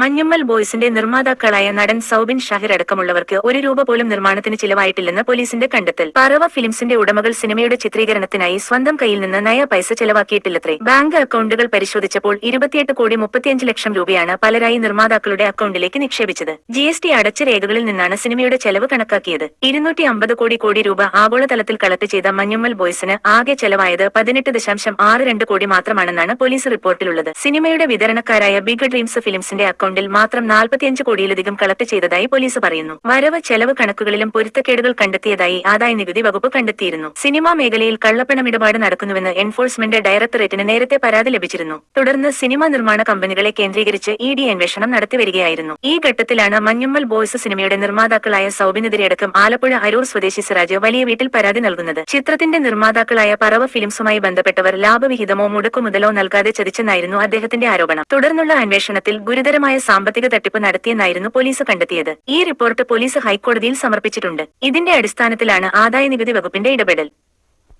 മഞ്ഞുമ്മൽ ബോയ്സിന്റെ നിർമ്മാതാക്കളായ നടൻ സൗബിൻ ഷാഹിർ അടക്കമുള്ളവർക്ക് ഒരു രൂപ പോലും നിർമ്മാണത്തിന് ചിലവായിട്ടില്ലെന്ന് പോലീസിന്റെ കണ്ടെത്തൽ. പറവ ഫിലിംസിന്റെ ഉടമകൾ സിനിമയുടെ ചിത്രീകരണത്തിനായി സ്വന്തം കയ്യിൽ നിന്ന് നയ പൈസ ചെലവാക്കിയിട്ടില്ലത്രേ. ബാങ്ക് അക്കൗണ്ടുകൾ പരിശോധിച്ചപ്പോൾ ഇരുപത്തിയെട്ട് കോടി മുപ്പത്തിയഞ്ച് ലക്ഷം രൂപയാണ് പലരായി നിർമ്മാതാക്കളുടെ അക്കൗണ്ടിലേക്ക് നിക്ഷേപിച്ചത്. ജി എസ് ടി അടച്ച രേഖകളിൽ നിന്നാണ് സിനിമയുടെ ചെലവ് കണക്കാക്കിയത്. ഇരുന്നൂറ്റി അമ്പത് കോടി കോടി രൂപ ആഗോളതലത്തിൽ കളക്ട് ചെയ്ത മഞ്ഞമ്മൽ ബോയ്സിന് ആകെ ചെലവായത് പതിനെട്ട് ദശാംശം ആറ് രണ്ട് കോടി മാത്രമാണെന്നാണ് പോലീസ് റിപ്പോർട്ടിലുള്ളത്. സിനിമയുടെ വിതരണക്കാരായ ബിഗ് ഡ്രീംസ് ഫിലിംസിന്റെ അക്കൗണ്ടിൽ മാത്രം നാൽപ്പത്തിയഞ്ച് കോടിയിലധികം കളക്ട് ചെയ്തതായി പോലീസ് പറയുന്നു. വരവ് ചെലവ് കണക്കുകളിലും പൊരുത്തക്കേടുകൾ കണ്ടെത്തിയതായി ആദായ നികുതി വകുപ്പ് കണ്ടെത്തിയിരുന്നു. സിനിമാ മേഖലയിൽ കള്ളപ്പണമിടപാട് നടക്കുന്നുവെന്ന് എൻഫോഴ്സ്മെന്റ് ഡയറക്ടറേറ്റിന് നേരത്തെ പരാതി ലഭിച്ചിരുന്നു. തുടർന്ന് സിനിമാ നിർമ്മാണ കമ്പനികളെ കേന്ദ്രീകരിച്ച് ഇ ഡി അന്വേഷണം നടത്തിവരികയായിരുന്നു ഈ ഘട്ടത്തിലാണ് മഞ്ഞുമ്മൽ ബോയ്സ് സിനിമയുടെ നിർമ്മാതാക്കളായ സൗബിനെതിരെയടക്കം ആലപ്പുഴ അരൂർ സ്വദേശി സിറാജ് വലിയ വീട്ടിൽ പരാതി നൽകുന്നത്. ചിത്രത്തിന്റെ നിർമ്മാതാക്കളായ പറവ ഫിലിംസുമായി ബന്ധപ്പെട്ടവർ ലാഭവിഹിതമോ മുടക്കുമുതലോ നൽകാതെ ചതിച്ചെന്നായിരുന്നു അദ്ദേഹത്തിന്റെ ആരോപണം. തുടർന്നുള്ള അന്വേഷണത്തിൽ ഗുരുതരമായ സാമ്പത്തിക തട്ടിപ്പ് നടത്തിയെന്നായിരുന്നു പോലീസ് കണ്ടെത്തിയത്. ഈ റിപ്പോർട്ട് പോലീസ് ഹൈക്കോടതിയിൽ സമർപ്പിച്ചിട്ടുണ്ട്. ഇതിന്റെ അടിസ്ഥാനത്തിലാണ് ആദായ നികുതി വകുപ്പിന്റെ ഇടപെടൽ.